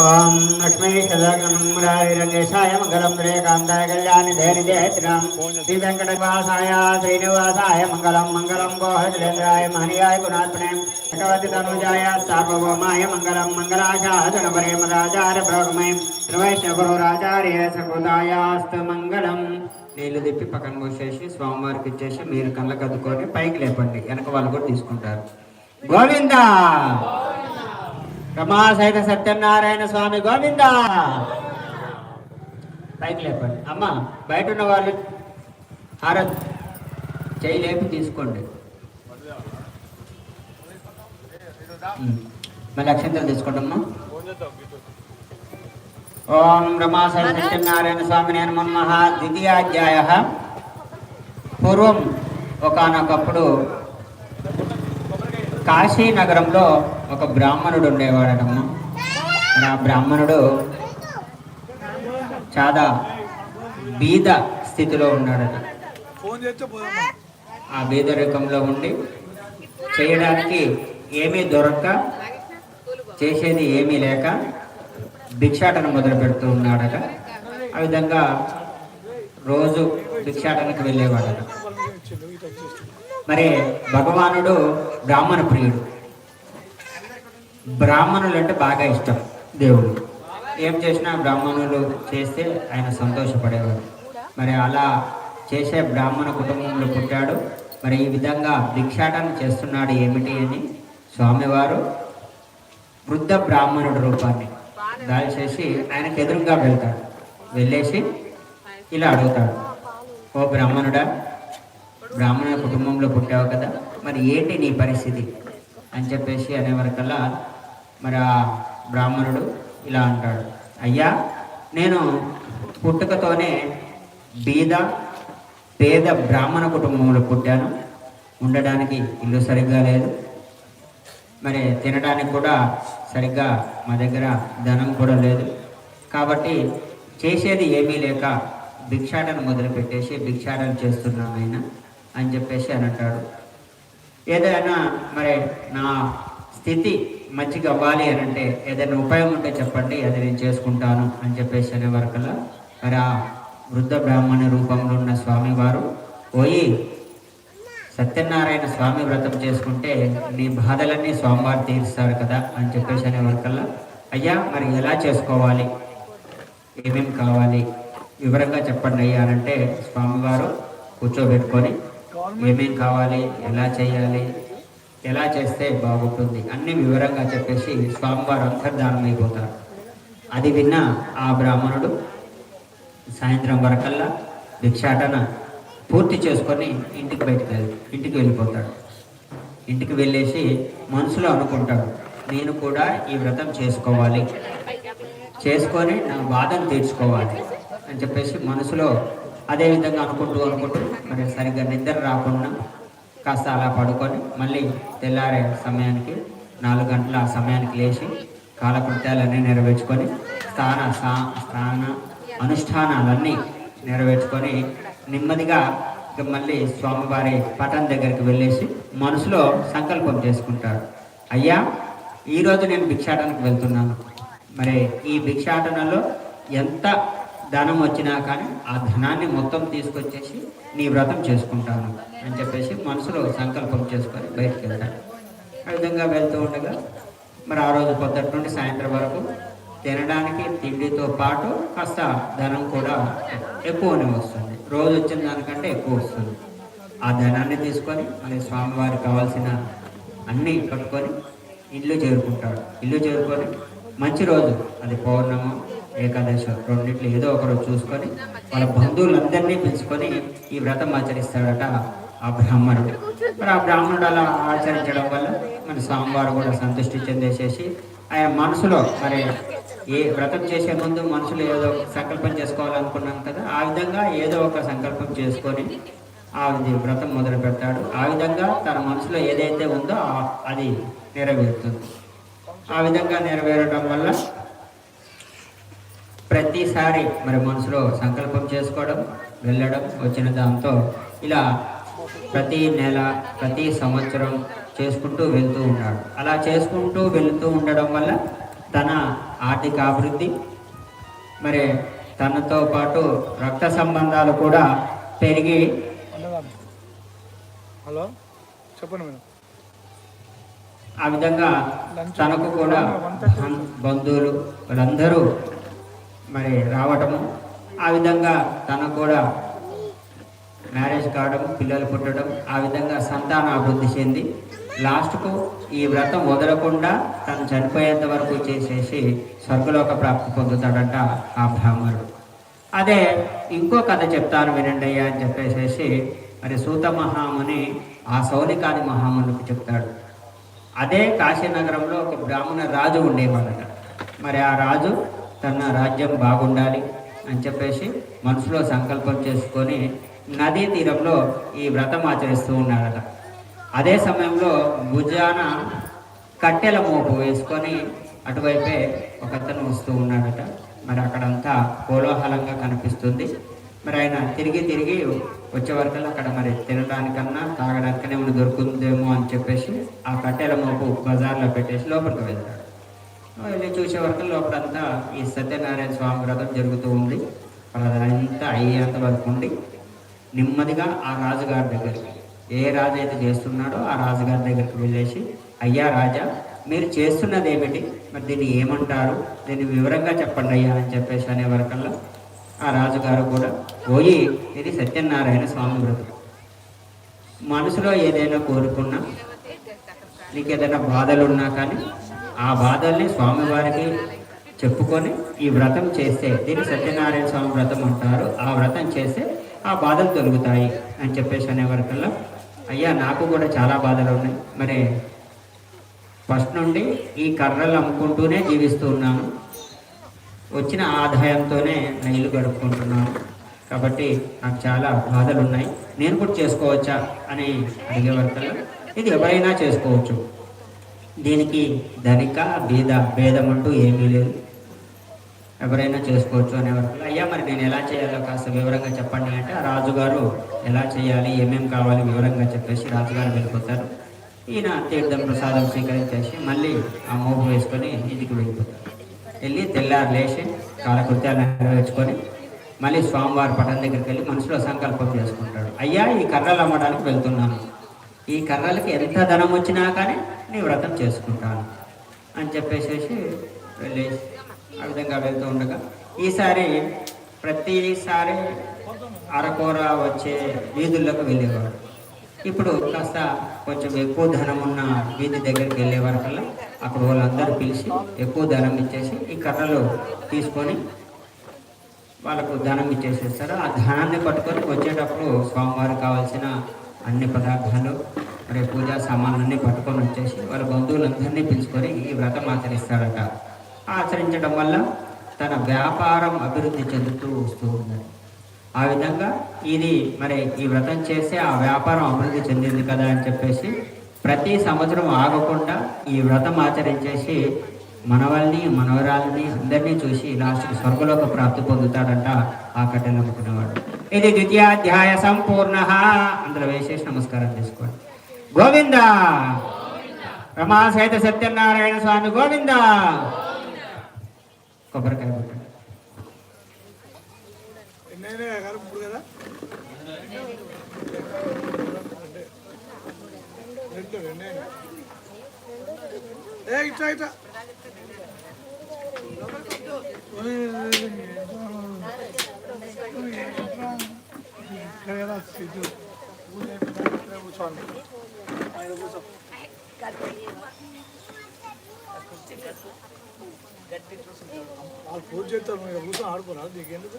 ఓం లక్ష్మీ సదాగణమురారిరంగేశాయ మంగళం రేకాంతాయ కళ్యాణి ధైర్య శ్రీ వెంకటవాసాయ శ్రీనివాసాయ మంగళం మంగళం గోహజలేంద్రాయ మహనీయాయ గుణాత్మనే భగవతి తనుజాయ సార్వభౌమాయ మంగళం మంగళాశాసనపరే మదాచార్య భోగమయ శ్రీవైష్ణవరాచార్య సకృతాయాస్తు మంగళం నీళ్ళు తిప్పి పక్కన మూసేసి స్వామివారికి ఇచ్చేసి మీరు కళ్ళకు అద్దుకొని పైకి లేపండి. వెనక వాళ్ళు కూడా తీసుకుంటారు. గోవిందా! రమాసహిత సత్యనారాయణ స్వామి గోవింద. పైకి లేపండి. అమ్మ బయట ఉన్న వాళ్ళు హారత్ చేయి లేపి తీసుకోండి. మళ్ళీ అక్షంతలు తీసుకోండమ్మా. ఓం రమాసహిత సత్యనారాయణ స్వామి నేను మన్మహ ద్వితీయాధ్యాయ. పూర్వం ఒకనొకప్పుడు కాశీ నగరంలో ఒక బ్రాహ్మణుడు ఉండేవాడనమ్మా మరి ఆ బ్రాహ్మణుడు చాలా బీద స్థితిలో ఉన్నాడట. ఆ బీదరికంలో ఉండి చేయడానికి ఏమీ దొరక్క చేసేది ఏమీ లేక భిక్షాటన మొదలు పెడుతూ ఉన్నాడట. ఆ విధంగా రోజు భిక్షాటనకు వెళ్ళేవాడట. మరి భగవానుడు బ్రాహ్మణ ప్రియుడు. బ్రాహ్మణులు అంటే బాగా ఇష్టం దేవుడు. ఏం చేసినా బ్రాహ్మణులు చేస్తే ఆయన సంతోషపడేవాడు. మరి అలా చేసే బ్రాహ్మణ కుటుంబంలో పుట్టాడు. మరి ఈ విధంగా భిక్షాటన చేస్తున్నాడు ఏమిటి అని స్వామివారు వృద్ధ బ్రాహ్మణుడి రూపాన్ని దాల్చేసి ఆయనకు ఎదురుగా వెళ్తాడు. వెళ్ళేసి ఇలా అడుగుతాడు. ఓ బ్రాహ్మణుడా బ్రాహ్మణ కుటుంబంలో పుట్టావు కదా మరి ఏంటి నీ పరిస్థితి? అని చెప్పేసి అనేవరకల్లా మరి ఆ బ్రాహ్మణుడు ఇలా అంటాడు. అయ్యా నేను పుట్టుకతోనే బీద పేద బ్రాహ్మణ కుటుంబంలో పుట్టాను. ఉండడానికి ఇల్లు సరిగ్గా లేదు. మరి తినడానికి కూడా సరిగ్గా మా దగ్గర ధనం కూడా లేదు. కాబట్టి చేసేది ఏమీ లేక భిక్షాటన మొదలుపెట్టేసి భిక్షాటన చేస్తున్నాను ఆయన. అని చెప్పేసి అని అంటాడు. ఏదైనా మరి నా స్థితి మంచిగా అవ్వాలి అని అంటే ఏదైనా ఉపాయం ఉంటే చెప్పండి అది నేను చేసుకుంటాను అని చెప్పేసి అనే వరకల్లా మరి ఆ వృద్ధ బ్రాహ్మణ రూపంలో ఉన్న స్వామివారు పోయి సత్యనారాయణ స్వామి వ్రతం చేసుకుంటే నీ బాధలన్నీ స్వామివారు తీరుస్తారు కదా అని చెప్పేసి అనే వరకల్లా అయ్యా మరి ఎలా చేసుకోవాలి? ఏమేమి కావాలి? వివరంగా చెప్పండి అయ్యా అని అంటే స్వామివారు కూర్చోబెట్టుకొని ఏమేం కావాలి ఎలా చేయాలి ఎలా చేస్తే బాగుంటుంది అన్ని వివరంగా చెప్పేసి స్వామివారు అంతర్ధానం అయిపోతారు. అది విన్న ఆ బ్రాహ్మణుడు సాయంత్రం వరకల్లా భిక్షాటన పూర్తి చేసుకొని ఇంటికి బయటకు వెళ్ళి ఇంటికి వెళ్ళిపోతాడు. ఇంటికి వెళ్ళేసి మనసులో అనుకుంటాడు నేను కూడా ఈ వ్రతం చేసుకోవాలి. చేసుకొని నా బాధను తీర్చుకోవాలి అని చెప్పేసి మనసులో అదే విధంగా అనుకుంటూ అనుకుంటూ మరి సరిగ్గా నిద్ర రాకుండా కాస్త అలా పడుకొని మళ్ళీ తెల్లారే సమయానికి నాలుగు గంటల ఆ సమయానికి లేచి కాలకృత్యాలన్నీ నెరవేర్చుకొని స్థాన సా- స్థాన అనుష్ఠానాలన్నీ నెరవేర్చుకొని నెమ్మదిగా మళ్ళీ స్వామివారి పటం దగ్గరికి వెళ్ళేసి మనసులో సంకల్పం చేసుకుంటారు. అయ్యా ఈరోజు నేను భిక్షాటనకు వెళ్తున్నాను. మరి ఈ భిక్షాటనలో ఎంత ధనం వచ్చినా కానీ ఆ ధనాన్ని మొత్తం తీసుకొచ్చేసి నీ వ్రతం చేసుకుంటాను అని చెప్పేసి మనసులో సంకల్పం చేసుకొని బయటకు వెళ్తాడు. ఆ విధంగా వెళ్తూ ఉండగా మరి ఆ రోజు పొద్దుటి నుండి సాయంత్రం వరకు తినడానికి తిండితో పాటు కాస్త ధనం కూడా ఎక్కువనే వస్తుంది. రోజు వచ్చిన దానికంటే ఎక్కువ వస్తుంది. ఆ ధనాన్ని తీసుకొని మరి స్వామివారికి కావాల్సిన అన్నీ పట్టుకొని ఇల్లు చేరుకుంటాడు. ఇల్లు చేరుకొని మంచి రోజు. అది పౌర్ణమం ఏకాదశి రెండింటిలో ఏదో ఒకరు చూసుకొని వాళ్ళ బంధువులందరినీ పిలుచుకొని ఈ వ్రతం ఆచరిస్తాడట ఆ బ్రాహ్మణుడు. మరి ఆ బ్రాహ్మణుడు అలా ఆచరించడం వల్ల మన స్వామివారు కూడా సంతృష్టి చెందేసేసి ఆయన మనసులో మరి ఏ వ్రతం చేసే ముందు మనసులో ఏదో సంకల్పం చేసుకోవాలనుకున్నాం కదా ఆ విధంగా ఏదో ఒక సంకల్పం చేసుకొని ఆ వ్రతం మొదలు పెడతాడు. ఆ విధంగా తన మనసులో ఏదైతే ఉందో అది నెరవేరుతుంది. ఆ విధంగా నెరవేరడం వల్ల ప్రతిసారి మరి మనసులో సంకల్పం చేసుకోవడం వెళ్ళడం వచ్చిన దాంతో ఇలా ప్రతి నెల ప్రతి సంవత్సరం చేసుకుంటూ వెళ్తూ ఉన్నాడు అలా చేసుకుంటూ వెళ్తూ ఉండడం వల్ల తన ఆర్థిక అభివృద్ధి మరి తనతో పాటు రక్త సంబంధాలు కూడా పెరిగి హలో చెప్పండి మేడం. ఆ విధంగా తనకు కూడా బంధువులు వాళ్ళందరూ మరి రావటము ఆ విధంగా తనకు కూడా మ్యారేజ్ కావడం పిల్లలు పుట్టడం ఆ విధంగా సంతాన అభివృద్ధి చెంది లాస్ట్కు ఈ వ్రతం వదలకుండా తను చనిపోయేంత వరకు చేసేసి స్వర్గలోక ప్రాప్తి పొందుతాడంట ఆ బ్రాహ్మణుడు. అదే ఇంకో కథ చెప్తాను వినండి అయ్యా అని చెప్పేసేసి మరి సూత మహాముని ఆ సౌనికాది మహామునికి చెప్తాడు. అదే కాశీనగరంలో ఒక బ్రాహ్మణ రాజు ఉండేవాడట. మరి ఆ రాజు తన రాజ్యం బాగుండాలి అని చెప్పేసి మనసులో సంకల్పం చేసుకొని నదీ తీరంలో ఈ వ్రతం ఆచరిస్తూ ఉన్నాడట అదే సమయంలో భుజాన కట్టెల మోపు వేసుకొని అటువైపే ఒక అతను వస్తూ ఉన్నాడట. మరి అక్కడంతా కోలాహలంగా కనిపిస్తుంది. మరి ఆయన తిరిగి తిరిగి వచ్చే వరకు అక్కడ మరి తినడానికన్నా తాగడానికన్నా ఏమైనా దొరుకుతుందేమో అని చెప్పేసి ఆ కట్టెల మోపు బజార్లో పెట్టేసి లోపలికి వెళ్తాడు వెళ్ళి చూసే వరకు లోపలంతా ఈ సత్యనారాయణ స్వామి వ్రతం జరుగుతూ ఉంది. అదంతా అయ్యేంత వరకు ఉండి నెమ్మదిగా ఆ రాజుగారి దగ్గరికి ఏ రాజు అయితే చేస్తున్నాడో ఆ రాజుగారి దగ్గరికి వెళ్ళేసి అయ్యా రాజా మీరు చేస్తున్నది ఏమిటి మరి దీన్ని ఏమంటారు? దీన్ని వివరంగా చెప్పండి అయ్యా అని చెప్పేసి అనే వరకల్లా ఆ రాజుగారు కూడా పోయి ఇది సత్యనారాయణ స్వామి వ్రతం. మనసులో ఏదైనా కోరుకున్నా నీకు ఏదైనా బాధలు ఉన్నా కానీ ఆ బాధల్ని స్వామివారికి చెప్పుకొని ఈ వ్రతం చేస్తే దీన్ని సత్యనారాయణ స్వామి వ్రతం అంటారు. ఆ వ్రతం చేస్తే ఆ బాధలు తొలుగుతాయి అని చెప్పేసి అనేవరకల్లా అయ్యా నాకు కూడా చాలా బాధలు ఉన్నాయి. మరి ఫస్ట్ నుండి ఈ కర్రలు అమ్ముకుంటూనే జీవిస్తూ ఉన్నాను. వచ్చిన ఆదాయంతోనే నా ఇల్లు గడుపుకుంటున్నాను. కాబట్టి నాకు చాలా బాధలు ఉన్నాయి నేను కూడా చేసుకోవచ్చా? అని అడిగే వరకల్లా ఇది ఎవరైనా చేసుకోవచ్చు. దీనికి ధనిక బీద భేదం అంటూ ఏమీ లేదు. ఎవరైనా చేసుకోవచ్చు అనే వరకు. అయ్యా మరి నేను ఎలా చేయాలో కాస్త వివరంగా చెప్పండి అంటే ఆ రాజుగారు ఎలా చేయాలి ఏమేం కావాలి వివరంగా చెప్పేసి రాజుగారు వెళ్ళిపోతారు. ఈయన తీర్థం ప్రసాదం స్వీకరించేసి మళ్ళీ ఆ మోపు వేసుకొని ఇంటికి వెళ్ళిపోతారు. వెళ్ళి తెల్లారు లేచి కాలకృత్యాలు నెరవేర్చుకొని మళ్ళీ స్వామివారి పటం దగ్గరికి వెళ్ళి మనసులో సంకల్పం చేసుకుంటాడు. అయ్యా ఈ కర్రలు అమ్మడానికి వెళ్తున్నాను. ఈ కర్రలకి ఎంత ధనం వచ్చినా కానీ నీ వ్రతం చేసుకుంటాను అని చెప్పేసేసి వెళ్ళి ఆ విధంగా వెళ్తూ ఉండగా ఈసారి ప్రతిసారి అరకూర వచ్చే వీధుల్లోకి వెళ్ళేవారు. ఇప్పుడు కాస్త కొంచెం ఎక్కువ ధనం ఉన్న వీధి దగ్గరికి వెళ్ళే వరకల్లా అక్కడ వాళ్ళందరూ పిలిచి ఎక్కువ ధనం ఇచ్చేసి ఈ కర్రలు తీసుకొని వాళ్ళకు ధనం ఇచ్చేసేస్తారు. ఆ ధనాన్ని పట్టుకొని వచ్చేటప్పుడు స్వామివారికి కావాల్సిన అన్ని పదార్థాలు మరి పూజా సామాన్లన్నీ పట్టుకొని వచ్చేసి వాళ్ళ బంధువులందరినీ పిలుచుకొని ఈ వ్రతం ఆచరిస్తాడట. ఆచరించడం వల్ల తన వ్యాపారం అభివృద్ధి చెందుతూ వస్తూ ఉన్నది. ఆ విధంగా ఇది మరి ఈ వ్రతం చేస్తే ఆ వ్యాపారం అభివృద్ధి చెందింది కదా అని చెప్పేసి ప్రతి సంవత్సరం ఆగకుండా ఈ వ్రతం ఆచరించేసి మనవల్ని మనవరాలని అందరినీ చూసి లాస్ట్కి స్వర్గలోక ప్రాప్తి పొందుతాడంట ఆ కట్టెలు అనుకునేవాడు ఇది ద్వితీయాధ్యాయ సంపూర్ణ. అందులో వేసేసి నమస్కారం చేసుకోండి. గోవింద! రమా సహిత సత్యనారాయణ స్వామి గోవింద! కొబ్బరికాయ కొట్టండి. ఇట్లా ఇట్లా. వాళ్ళు పూజ చేస్తారు మీరు కూర్చొని ఆడుకోరా నీకెందుకు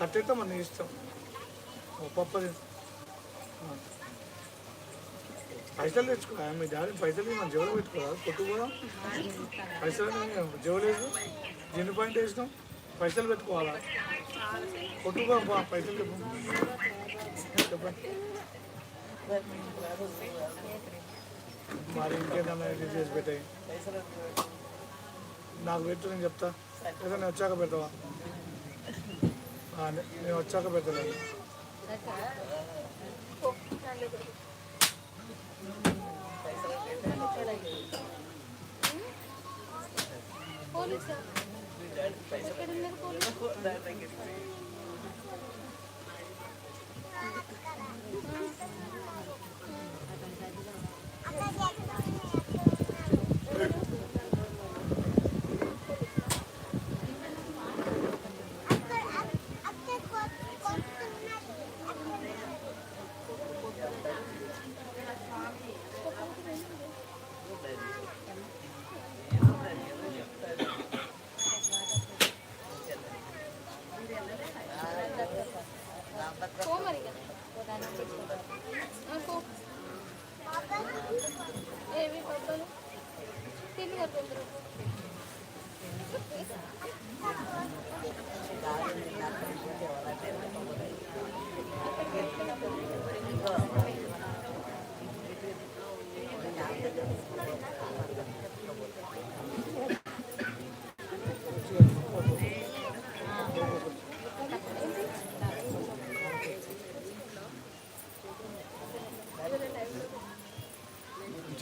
కట్టేస్తాం నేను మన ఇష్టం పప్పది పైసలు తెచ్చుకో. మీ డాడీ పైసలు మనం జోలు పెట్టుకోవాలి కొట్టు కూడా పైసలు జోలేదు జిన్ను పాయింట్ వేసినాం. పైసలు పెట్టుకోవాలా కొట్టుకో బా, పైసలు చెప్పు చెప్పండి మరి ఇంకేదన్నా ఇది చేసి పెట్టాయి నాకు పెట్టు నేను చెప్తా లేదా నేను వచ్చాక పెడతావా ఆ, నే- నేను వచ్చాక పెడతాను పోలీసా ఎక్కడ ఉన్నారు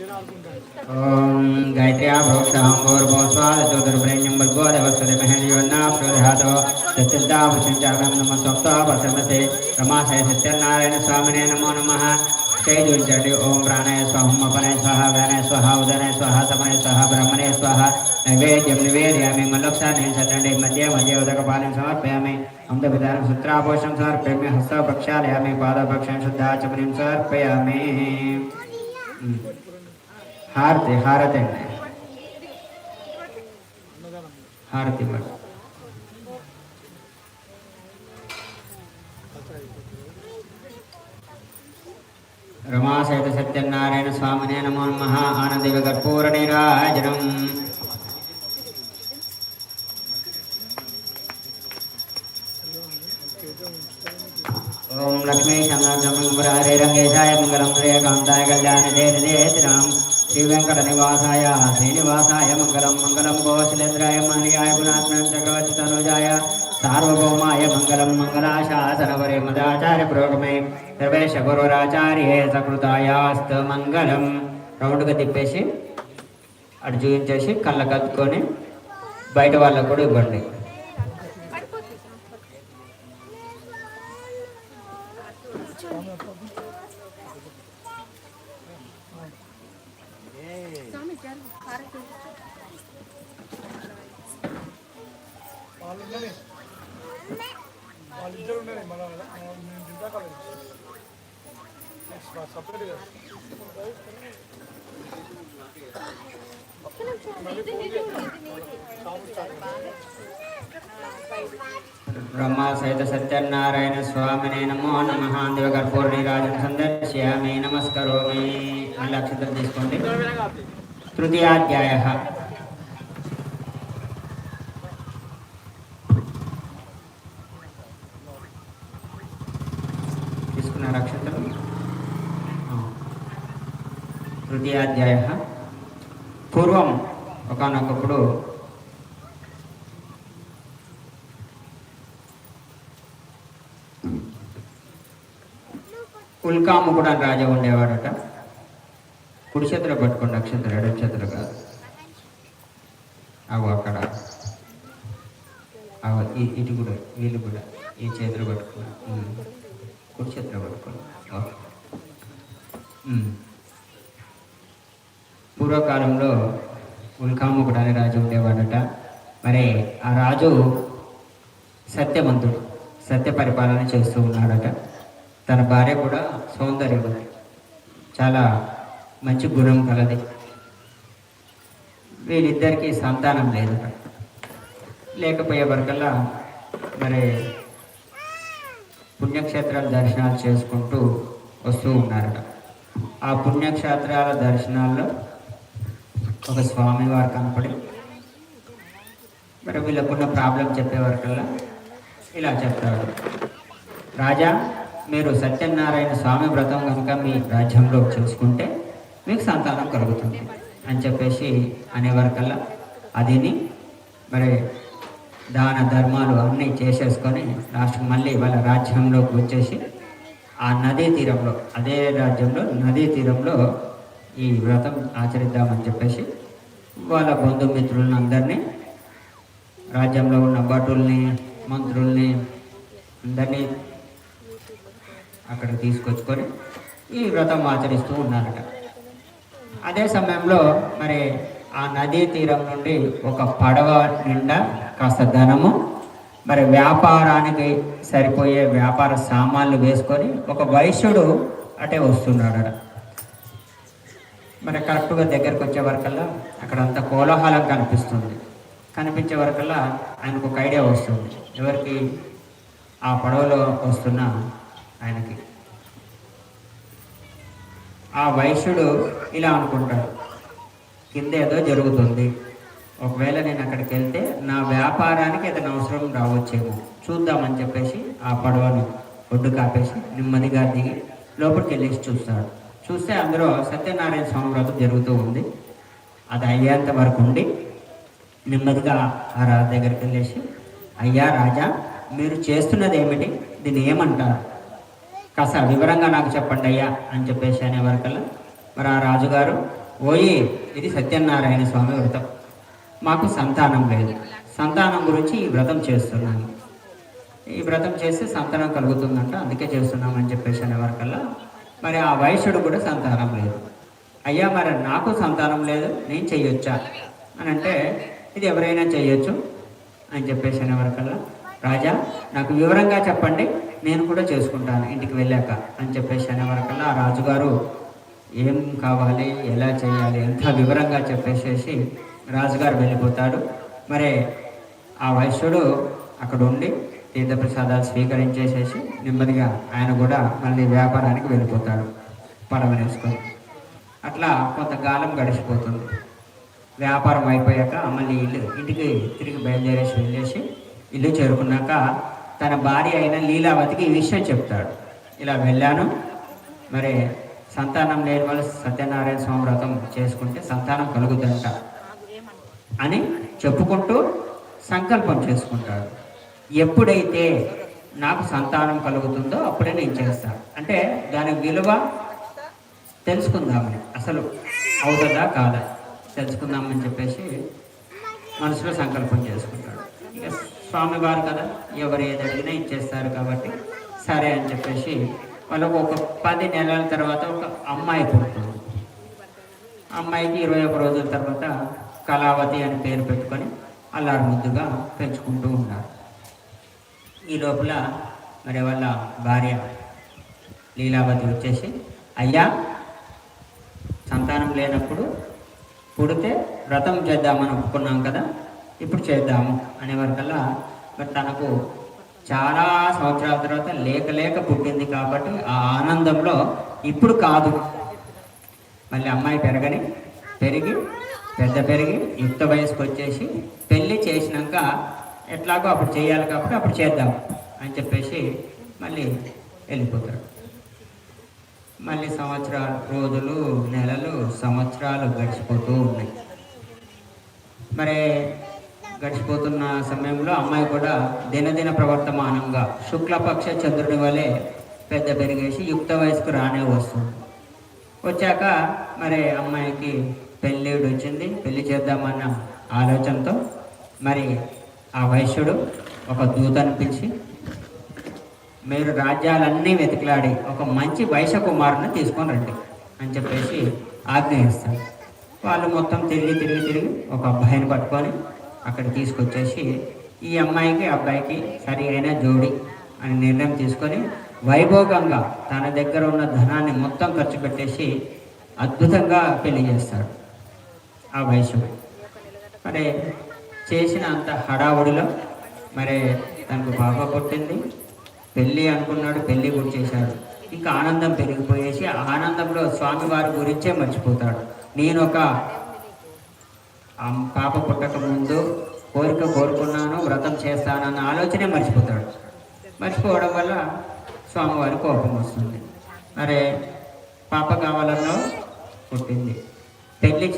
ओम गायत्र्या भोक्ताहं भोर्भोस्वाद चतुर्ब्रह्मं भर्गोदेवस्वरे महर्योन्ना प्रधातो सच्चिदा भुषिञ्चारं नमो नमः जय दुर्जटे ओम प्राणाय स्वाहम अपनाय स्वाहा वैन स्वाह उदनाय स्वाह समनाय स्वाहा, ब्रह्मणे स्वाह। नैवेद्यम निवेदयामि मल्लक्षानेन मध्य मध्य उदक उदकपालं समर्पयामि। अमृतपिधानं सूत्रापोषं समर्पयामि हस्तः प्रक्षालयामि पादपक्षं शुद्धाचमनीं समर्पयामि। సమర్పయామి ఉమ్. హారతి హారతి అండి అన్నదానం హారతి ఇవ్వండి రమాసహిత సత్యనారాయణ స్వామినే నమో నమః ఆనందివ కర్పూర నీరాజనం ఓం లక్ష్మీ చంద్రమురారే రంగేశాయ మంగళం కాంతాయ కళ్యాణ జయనిదేశిరాం శ్రీ వెంకట నివాసాయ శ్రీనివాసాయ మంగళం మంగళం కోశలేంద్రాయ మానియాయ గుణాత్మం చక్రవర్తి తనుజాయ సార్వభౌమాయ మంగళం మంగళాశాసనవరే మదాచార్య పురోగమే ప్రవేశ గురురాచార్యే సకృతాయాస్త మంగళం రౌండ్గా తిప్పేసి అటు చూపించేసి కళ్ళ కత్తుకొని బయట వాళ్ళకు కూడా ఇవ్వండి. బ్రహ్మ సహిత సత్యనారాయణ స్వామినే నమో నమ దివకర్పూర్ణిరాజన సందర్శయామి నమస్కరోమి మళ్ళీ అక్షతం తీసుకోండి తృతీయాధ్యాయ తీసుకున్నారు అక్షతలు తృతీయాధ్యాయ పూర్వం ఒకనొకప్పుడు ఉల్కాముకుడు అని రాజా ఉండేవాడట. కుడి చేతిలో పట్టుకోండి నక్షత్రం ఎడమ చేతులు కాదు. అవు అక్కడ. అవు ఇటు కూడా వీళ్ళు కూడా ఈ చేతులు పట్టుకోండి ఉమ్. కుడి చేతిలో పట్టుకోండి ఓకే. పూర్వకాలంలో ఉల్కాముకుడు అనే రాజు ఉండేవాడట. మరి ఆ రాజు సత్యవంతుడు సత్య పరిపాలన చేస్తూ ఉన్నాడట. తన భార్య కూడా సౌందర్యవతి చాలా మంచి గుణం కలది. వీళ్ళిద్దరికీ సంతానం లేదట లేకపోయే వరకల్లా మరి పుణ్యక్షేత్రాల దర్శనాలు చేసుకుంటూ వస్తూ ఉన్నారట. ఆ పుణ్యక్షేత్రాల దర్శనాల్లో ఒక స్వామి వారు కనపడి మరి వీళ్ళకున్న ప్రాబ్లం చెప్పేవరకల్లా ఇలా చెప్తాడు. రాజా మీరు సత్యనారాయణ స్వామి వ్రతం కనుక మీ రాజ్యంలో చేసుకుంటే మీకు సంతానం కలుగుతుంది అని చెప్పేసి అనేవరకల్లా అదిని మరి దాన ధర్మాలు అన్నీ చేసేసుకొని లాస్ట్కి మళ్ళీ వాళ్ళ రాజ్యంలోకి వచ్చేసి ఆ నదీ తీరంలో అదే రాజ్యంలో నదీ తీరంలో ఈ వ్రతం ఆచరిద్దామని చెప్పేసి వాళ్ళ బంధుమిత్రులను అందరినీ రాజ్యంలో ఉన్న భటుల్ని మంత్రుల్ని అందరినీ అక్కడికి తీసుకొచ్చుకొని ఈ వ్రతం ఆచరిస్తూ ఉన్నారట. అదే సమయంలో మరి ఆ నదీ తీరం నుండి ఒక పడవ నిండా కాస్త ధనము మరి వ్యాపారానికి సరిపోయే వ్యాపార సామాన్లు వేసుకొని ఒక వైశ్యుడు అటే వస్తున్నాడట. మరి కరెక్ట్గా దగ్గరకు వచ్చే వరకల్లా అక్కడ అంత కోలాహలం కనిపిస్తుంది. కనిపించే వరకల్లా ఆయనకు ఒక ఐడియా వస్తుంది. ఎవరికి ఆ పడవలో వస్తున్న ఆయనకి. ఆ వైశ్యుడు ఇలా అనుకుంటాడు. కింద ఏదో జరుగుతుంది. ఒకవేళ నేను అక్కడికి వెళ్తే నా వ్యాపారానికి ఏదైనా అవసరం రావచ్చేమో. చూద్దామని చెప్పేసి ఆ పడవను ఒడ్డు కాపేసి నెమ్మదిగా దిగి లోపలికి వెళ్ళేసి చూస్తాడు. చూస్తే అందులో సత్యనారాయణ స్వామి వ్రతం జరుగుతూ ఉంది. అది అయ్యేంత వరకు ఉండి నెమ్మదిగా ఆ రాజు దగ్గరికి వెళ్ళేసి అయ్యా రాజా మీరు చేస్తున్నది ఏమిటి దీన్ని ఏమంటారు? కాస్త వివరంగా నాకు చెప్పండి అయ్యా అని చెప్పేసి అనే వరకల్లా మరి ఆ రాజుగారు ఓయి ఇది సత్యనారాయణ స్వామి వ్రతం. మాకు సంతానం లేదు. సంతానం గురించి ఈ వ్రతం చేస్తున్నాను. ఈ వ్రతం చేస్తే సంతానం కలుగుతుందంట అందుకే చేస్తున్నామని చెప్పేసి అనే వరకల్లా మరి ఆ వయసుడు కూడా సంతానం లేదు. అయ్యా మరి నాకు సంతానం లేదు నేను చెయ్యొచ్చా? అని అంటే ఇది ఎవరైనా చెయ్యొచ్చు? అని చెప్పేసి అనేవరకల్లా రాజా నాకు వివరంగా చెప్పండి నేను కూడా చేసుకుంటాను ఇంటికి వెళ్ళాక. అని చెప్పేసి అనేవరకల్లా ఆ రాజుగారు ఏం కావాలి ఎలా చేయాలి ఎంత వివరంగా చెప్పేసేసి రాజుగారు వెళ్ళిపోతాడు. మరి ఆ వైశ్యుడు అక్కడ ఉండి తీర్థప్రసాదాలు స్వీకరించేసేసి నెమ్మదిగా ఆయన కూడా మళ్ళీ వ్యాపారానికి వెళ్ళిపోతాడు. పడవ వేసుకొని అట్లా కొంతకాలం గడిచిపోతుంది. వ్యాపారం అయిపోయాక మళ్ళీ ఇల్లు ఇంటికి తిరిగి బయలుదేరేసి వెళ్ళేసి ఇల్లు చేరుకున్నాక తన భార్య అయిన లీలావతికి ఈ విషయం చెప్తాడు. ఇలా వెళ్ళాను. మరి సంతానం లేని వాళ్ళు సత్యనారాయణ స్వామి వ్రతం చేసుకుంటే సంతానం కలుగుతుందంట అని చెప్పుకుంటూ సంకల్పం చేసుకుంటాడు. ఎప్పుడైతే నాకు సంతానం కలుగుతుందో అప్పుడే నేను చేస్తాను అంటే దాని విలువ తెలుసుకుందామని. అసలు అవుతుందా కాదా? తెలుసుకుందామని చెప్పేసి మనసులో సంకల్పం చేసుకుంటాడు. ఇక స్వామివారు కదా ఎవరు ఏది అడిగినా ఇచ్చేస్తారు కాబట్టి సరే అని చెప్పేసి వాళ్ళకు ఒక పది నెలల తర్వాత ఒక అమ్మాయి పుడుతుంది. అమ్మాయికి ఇరవై ఒక రోజుల తర్వాత కళావతి అని పేరు పెట్టుకొని అల్లారు ముద్దుగా పెంచుకుంటూ ఉన్నారు. ఈ లోపల మరి వాళ్ళ భార్య లీలావతి వచ్చేసి అయ్యా సంతానం లేనప్పుడు పుడితే వ్రతం చేద్దామని ఒప్పుకున్నాం కదా ఇప్పుడు చేద్దాము అనేవరకల్లా మరి తనకు చాలా సంవత్సరాల తర్వాత లేక లేక పుట్టింది కాబట్టి ఆ ఆనందంలో ఇప్పుడు కాదు. మళ్ళీ అమ్మాయి పెరగని పెరిగి పెద్ద పెరిగి యుక్త వయసుకు వచ్చేసి పెళ్ళి చేసినాక ఎట్లాగో అప్పుడు చేయాలి కాబట్టి అప్పుడు చేద్దాం అని చెప్పేసి మళ్ళీ వెళ్ళిపోతారు. మళ్ళీ సంవత్సరాలు రోజులు నెలలు సంవత్సరాలు గడిచిపోతూ ఉన్నాయి. మరి గడిచిపోతున్న సమయంలో అమ్మాయి కూడా దినదిన ప్రవర్తమానంగా శుక్లపక్ష చంద్రుడి వలె పెద్ద పెరిగేసి యుక్త వయసుకు రానే వస్తుంది. వచ్చాక మరి అమ్మాయికి పెళ్ళిడు వచ్చింది పెళ్ళి చేద్దామన్న ఆలోచనతో మరి ఆ వైశ్యుడు ఒక దూత అనిపించి మీరు రాజ్యాలన్నీ వెతికిలాడి ఒక మంచి వైశ్య కుమారుని తీసుకొని రండి అని చెప్పేసి ఆజ్ఞయిస్తారు వాళ్ళు మొత్తం తిరిగి తిరిగి తిరిగి ఒక అబ్బాయిని పట్టుకొని అక్కడ తీసుకొచ్చేసి ఈ అమ్మాయికి అబ్బాయికి సరి అయిన జోడి అని నిర్ణయం తీసుకొని వైభోగంగా తన దగ్గర ఉన్న ధనాన్ని మొత్తం ఖర్చు పెట్టేసి అద్భుతంగా పెళ్ళి చేస్తాడు ఆ వైశ్యుడు. మరి చేసిన అంత హడావుడిలో మరి తనకు పాప పుట్టింది. పెళ్ళి అనుకున్నాడు పెళ్ళి కూడా చేశాడు. ఇంకా ఆనందం పెరిగిపోయేసి ఆనందంలో స్వామివారి గురించే మర్చిపోతాడు. నేను ఒక పాప పుట్టక ముందు కోరిక కోరుకున్నాను వ్రతం చేస్తానన్న ఆలోచనే మర్చిపోతాడు. మర్చిపోవడం వల్ల స్వామివారి కోపం వస్తుంది. మరి పాప కావాలన్నా పుట్టింది. పెళ్ళి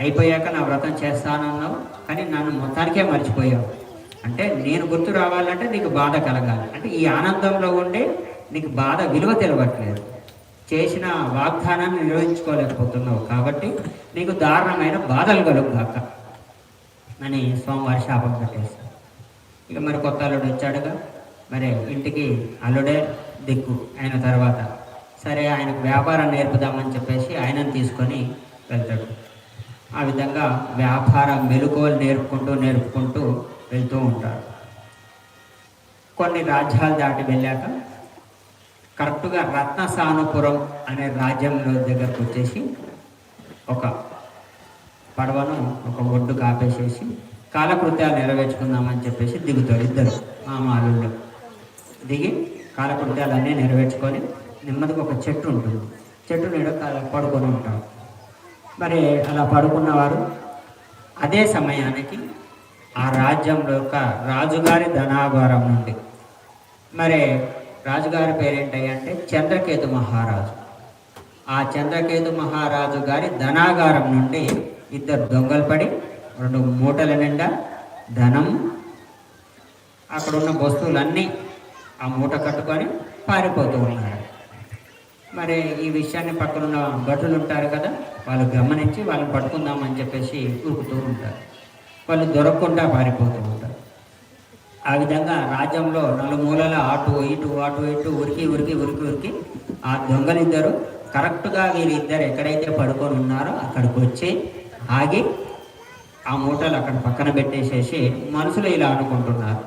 అయిపోయాక నా వ్రతం చేస్తానన్నావు కానీ నన్ను మొత్తానికే మర్చిపోయావు. అంటే నేను గుర్తు రావాలంటే నీకు బాధ కలగాలి. అంటే ఈ ఆనందంలో ఉండే నీకు బాధ విలువ తెలవట్లేదు. చేసిన వాగ్దానాన్ని నిర్వహించుకోలేకపోతున్నావు కాబట్టి నీకు దారుణమైన బాధలు కలుగుగాక అని సోమవారి శాపం పెట్టేస్తాడు ఇక మరి కొత్త అల్లుడు వచ్చాడుగా. మరి ఇంటికి అల్లుడే దిక్కు ఆయన తర్వాత సరే ఆయనకు వ్యాపారం నేర్పుదామని చెప్పేసి ఆయనను తీసుకొని వెళ్తాడు. ఆ విధంగా వ్యాపార మెలకువలు నేర్పుకుంటూ నేర్పుకుంటూ వెళ్తూ ఉంటారు. కొన్ని రాజ్యాలు దాటి వెళ్ళాక కరెక్ట్గా రత్నసానుపురం అనే రాజ్యంలో దగ్గరకు వచ్చేసి ఒక పడవను ఒక ఒడ్డు కాపేసేసి కాలకృత్యాలు నెరవేర్చుకుందామని చెప్పేసి దిగుతారు ఇద్దరు మామాలు దిగి కాలకృత్యాలన్నీ నెరవేర్చుకొని నెమ్మదిగా ఒక చెట్టు ఉంటుంది. చెట్టు నీడ పడుకొని ఉంటారు. మరి అలా పడుకున్నవారు అదే సమయానికి ఆ రాజ్యంలో యొక్క రాజుగారి ధనాగారం నుండి. మరి రాజుగారి పేరేంటి అంటే చంద్రకేతు మహారాజు. ఆ చంద్రకేతు మహారాజు గారి ధనాగారం నుండి ఇద్దరు దొంగలు పడి రెండు మూటల నిండా ధనం అక్కడ ఉన్న వస్తువులన్నీ ఆ మూట కట్టుకొని పారిపోతూ ఉన్నారు. మరి ఈ విషయాన్ని పక్కనున్న భటులు ఉంటారు కదా వాళ్ళు గమనించి వాళ్ళని పట్టుకుందామని చెప్పేసి ఉరుకుతూ ఉంటారు. వాళ్ళు దొరకకుండా పారిపోతూ ఉంటారు. ఆ విధంగా రాజ్యంలో నలుమూలల అటు ఇటు అటు ఇటు ఉరికి ఉరికి ఉరికి ఉరికి ఆ దొంగలిద్దరు కరెక్ట్గా వీళ్ళిద్దరు ఎక్కడైతే పడుకొని ఉన్నారో అక్కడికి వచ్చి ఆగి ఆ మూటలు అక్కడ పక్కన పెట్టేసేసి మనసులో ఇలా అనుకుంటున్నారు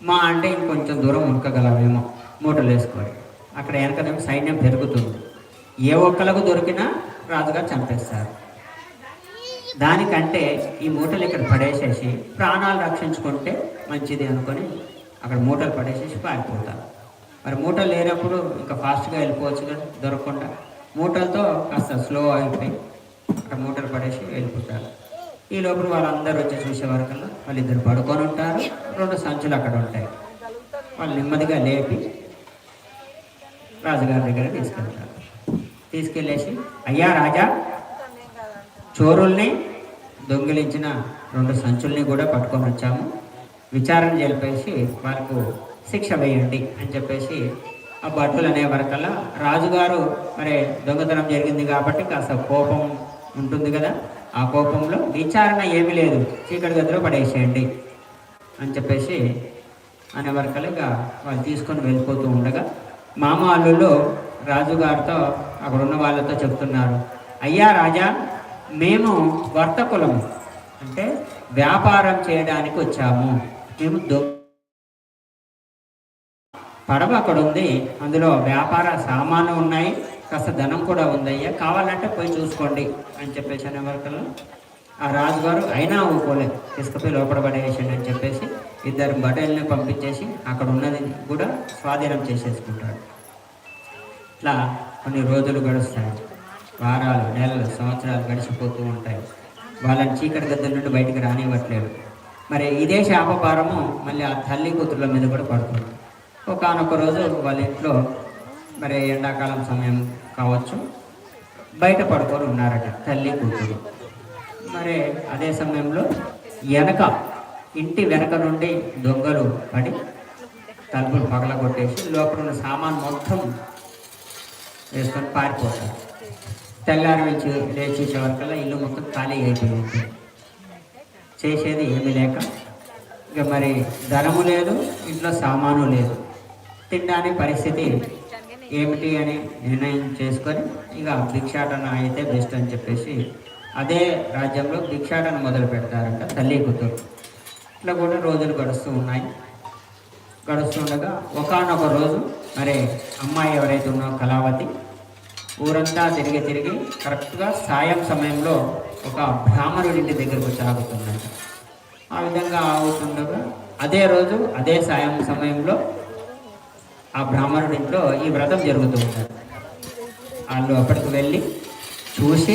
మా అంటే ఇంకొంచెం దూరం ఉరకగలవేమో మూటలు వేసుకొని అక్కడ వెనకనేమో సైన్యం పెరుగుతుంది. ఏ ఒక్కలకు దొరికినా రాజుగారు చంపేస్తారు. దానికంటే ఈ మూటలు ఇక్కడ పడేసేసి ప్రాణాలు రక్షించుకుంటే మంచిది అనుకొని అక్కడ మూటలు పడేసేసి పారిపోతారు. మరి మూటలు లేనప్పుడు ఇంకా ఫాస్ట్గా వెళ్ళిపోవచ్చు కదా దొరకకుండా. మూటలతో కాస్త స్లో అయిపోయి అక్కడ మూటలు పడేసి వెళ్ళిపోతారు. ఈ లోపల వాళ్ళందరూ వచ్చి చూసే వరకల్లా వాళ్ళిద్దరు పడుకొని ఉంటారు. రెండు సంచులు అక్కడ ఉంటాయి. వాళ్ళు నెమ్మదిగా లేపి రాజుగారి దగ్గర తీసుకెళ్తారు. తీసుకెళ్ళేసి అయ్యా రాజా చోరుల్ని దొంగిలించిన రెండు సంచుల్ని కూడా పట్టుకొని వచ్చాము. విచారణ జరిపేసి వాళ్ళకు శిక్ష వేయండి అని చెప్పేసి ఆ భటులు అనే వరకల్లా రాజుగారు మరి దొంగతనం జరిగింది కాబట్టి కాస్త కోపం ఉంటుంది కదా ఆ కోపంలో విచారణ ఏమీ లేదు. చీకటి గదిలో పడేసేయండి అని చెప్పేసి అనే వరకలుగా ఇక వాళ్ళు తీసుకొని వెళ్ళిపోతూ ఉండగా మామ అల్లుళ్ళు రాజుగారితో అక్కడ ఉన్న వాళ్ళతో చెప్తున్నారు. అయ్యా రాజా మేము వర్తకులము అంటే వ్యాపారం చేయడానికి వచ్చాము. మేము దొ పడవ అక్కడ ఉంది. అందులో వ్యాపార సామాను ఉన్నాయి. కాస్త ధనం కూడా ఉందయ్యా. కావాలంటే పోయి చూసుకోండి అని చెప్పేసి అనే ఆ రాజుగారు అయినా ఊకోలేదు తీసుకుపోయి లోపల పడేసేయండి అని చెప్పేసి ఇద్దరు బటైల్ని పంపించేసి అక్కడ ఉన్నది కూడా స్వాధీనం చేసేసుకుంటాడు. ఇట్లా కొన్ని రోజులు గడుస్తాయి. వారాలు నెలలు సంవత్సరాలు గడిచిపోతూ ఉంటాయి. వాళ్ళని చీకటి గద్దెల నుండి బయటికి రానివ్వట్లేదు. మరి ఇదే శాపభారము మళ్ళీ ఆ తల్లి కూతుర్ల మీద కూడా పడుతుంది. ఒకనొక రోజు వాళ్ళ ఇంట్లో మరి ఎండాకాలం సమయం కావచ్చు బయట పడుకొని ఉన్నారట తల్లి కూతురు. మరి అదే సమయంలో వెనక ఇంటి వెనక నుండి దొంగలు పడి తలుపులు పగలగొట్టేసి లోపల ఉన్న సామాన్ మొత్తం వేసుకొని పారిపోతారు. తెల్లారి నుంచి లేచేసే వరకల్లా ఇల్లు మొత్తం ఖాళీ అయిపోయింది. చేసేది ఏమీ లేక ఇక మరి ధనము లేదు ఇంట్లో సామాను లేదు. తినడానికి పరిస్థితి ఏమిటి అని నిర్ణయం చేసుకొని ఇక భిక్షాటన అయితే బెస్ట్ అని చెప్పేసి అదే రాజ్యంలో భిక్షాటన మొదలు పెడతారంట తల్లి కూతురు. ఇట్లా కూడా రోజులు గడుస్తూ ఉన్నాయి. గడుస్తుండగా ఒకనొక రోజు మరి అమ్మాయి ఎవరైతే ఉన్నారో కళావతి ఊరంతా తిరిగి తిరిగి కరెక్ట్గా సాయం సమయంలో ఒక బ్రాహ్మణుడింటి దగ్గరకు వచ్చి ఆగుతుందంట. ఆ విధంగా ఆగుతుండగా అదే రోజు అదే సాయం సమయంలో ఆ బ్రాహ్మణుడింట్లో ఈ వ్రతం జరుగుతూ ఉంటుంది వాళ్ళు అప్పటికి వెళ్ళి చూసి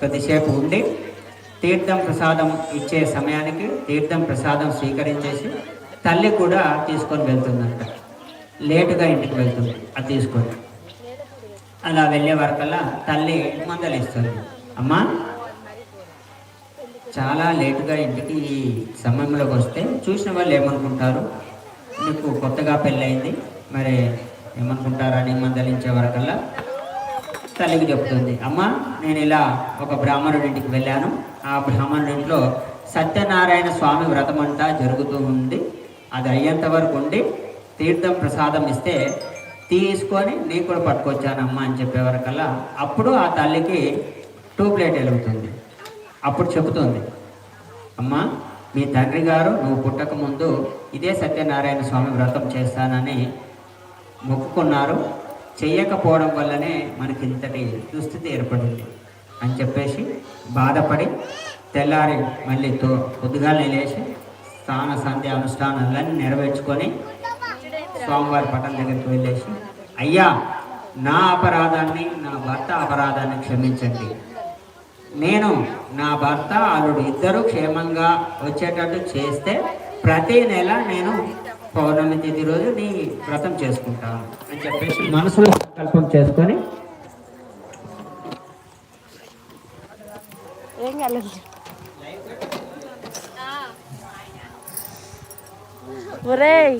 కొద్దిసేపు ఉండి తీర్థం ప్రసాదం ఇచ్చే సమయానికి తీర్థం ప్రసాదం స్వీకరించేసి తల్లి కూడా తీసుకొని వెళ్తుందంట. లేటుగా ఇంటికి వెళ్తుంది అది తీసుకొని. అలా వెళ్ళే వరకల్లా తల్లి మందలిస్తుంది. అమ్మా చాలా లేటుగా ఇంటికి ఈ సమయంలోకి వస్తే చూసిన వాళ్ళు ఏమనుకుంటారు? నీకు కొత్తగా పెళ్ళయింది మరి ఏమనుకుంటారని మందలించే వరకల్లా తల్లికి చెప్తుంది అమ్మ నేను ఇలా ఒక బ్రాహ్మణుడింటికి వెళ్ళాను. ఆ బ్రాహ్మణుడింట్లో సత్యనారాయణ స్వామి వ్రతం అంతా జరుగుతూ ఉంది. అది అయ్యేంత వరకు ఉండి తీర్థం ప్రసాదం ఇస్తే తీసుకొని నీ కూడా పట్టుకొచ్చానమ్మా అని చెప్పేవరకల్లా అప్పుడు ఆ తల్లికి ట్యూబ్లైట్ వెలుగుతుంది. అప్పుడు చెబుతుంది అమ్మా మీ తండ్రి గారు నువ్వు పుట్టక ముందు ఇదే సత్యనారాయణ స్వామి వ్రతం చేస్తానని మొక్కుకున్నారు. చెయ్యకపోవడం వల్లనే మనకి ఇంతటి దుస్థితి ఏర్పడింది అని చెప్పేసి బాధపడి తెల్లారి మళ్ళీ తో పొద్దుగాలనే లేచి స్నాన సంధ్య అనుష్ఠానాలన్నీ నెరవేర్చుకొని స్వామివారి పటం దగ్గరికి వెళ్ళేసి అయ్యా నా అపరాధాన్ని నా భర్త అపరాధాన్ని క్షమించండి. నేను నా భర్త అల్లుడు ఇద్దరు క్షేమంగా వచ్చేటట్టు చేస్తే ప్రతి నెల నేను పౌర్ణమి తిథి రోజు నీ వ్రతం చేసుకుంటాను అని చెప్పేసి మనసులో సంకల్పం చేసుకొని ఏం కాలేదు. ఒరేయ్.